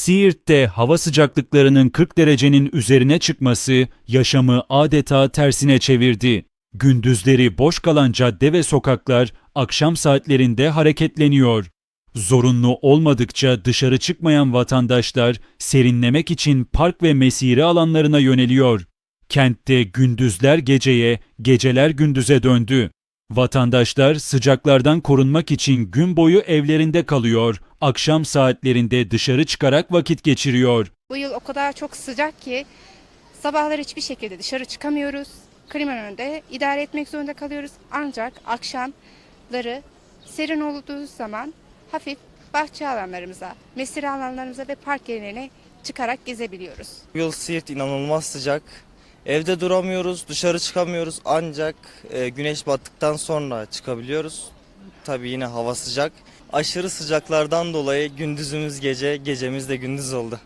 Siirt'te hava sıcaklıklarının 40 derecenin üzerine çıkması yaşamı adeta tersine çevirdi. Gündüzleri boş kalan cadde ve sokaklar akşam saatlerinde hareketleniyor. Zorunlu olmadıkça dışarı çıkmayan vatandaşlar serinlemek için park ve mesire alanlarına yöneliyor. Kentte gündüzler geceye, geceler gündüze döndü. Vatandaşlar sıcaklardan korunmak için gün boyu evlerinde kalıyor, akşam saatlerinde dışarı çıkarak vakit geçiriyor. Bu yıl o kadar çok sıcak ki sabahlar hiçbir şekilde dışarı çıkamıyoruz. Klimanın önünde idare etmek zorunda kalıyoruz. Ancak akşamları serin olduğu zaman hafif bahçe alanlarımıza, mesire alanlarımıza ve park yerlerine çıkarak gezebiliyoruz. Bu yıl Siirt inanılmaz sıcak. Evde duramıyoruz, dışarı çıkamıyoruz ancak e, güneş battıktan sonra çıkabiliyoruz. Tabii yine hava sıcak. Aşırı sıcaklardan dolayı gündüzümüz gece, gecemiz de gündüz oldu.